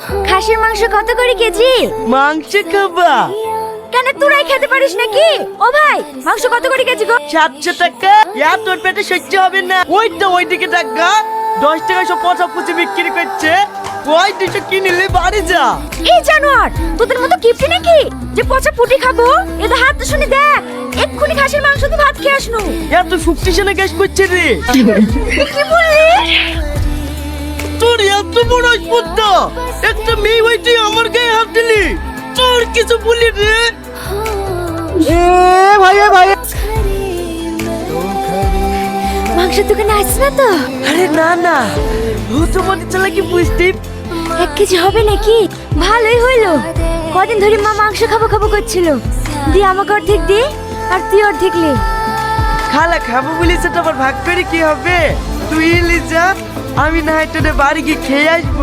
খাসির মাংস কত করে কেজি? মাংস খাবা। কেন তোরাই খেতে পারিস নাকি? ও ভাই মাংস কত করে কেজি গো? সাতশো টাকা। ইয়া তোর পেটে সহ্য হবে না। ওইটা ওইদিকে টাকা দশ টাকা সব পচা পুচি বিক্রি করছে। ওই দুটো কিনলে বাড়ি যা। এই জানোয়ার তোদের মতো কিপটি নাকি? যে পচা ফুটি খাব? এদের হাত তো শুনে দেখ এক্ষুনি খাসির মাংস দিয়ে ভাত খেয়ে আসনু। এত শক্তিশালী গ্যাস করছে রে। কি বললি? এত বড় স্পর্ধা একটা মেয়ে হয়েছে আমার গায়ে হাত দিলি। তোর কিছু বলি রে। এ ভাই এ ভাই মাংসের দোকানে আসছে না তো? আরে না না। ও তো মনে কি বুঝতে এক কেজি হবে নাকি? ভালোই হইল। কদিন ধরে মা মাংস খাব খাব করছিল। দিয়ে আমাকে অর্ধেক দে আর তুই অর্ধেক লে। খালা খাব বলি সেটা আবার ভাগ করে কি হবে? তুই যা। আমি না হয় বাড়ি গিয়ে খেয়ে আসব।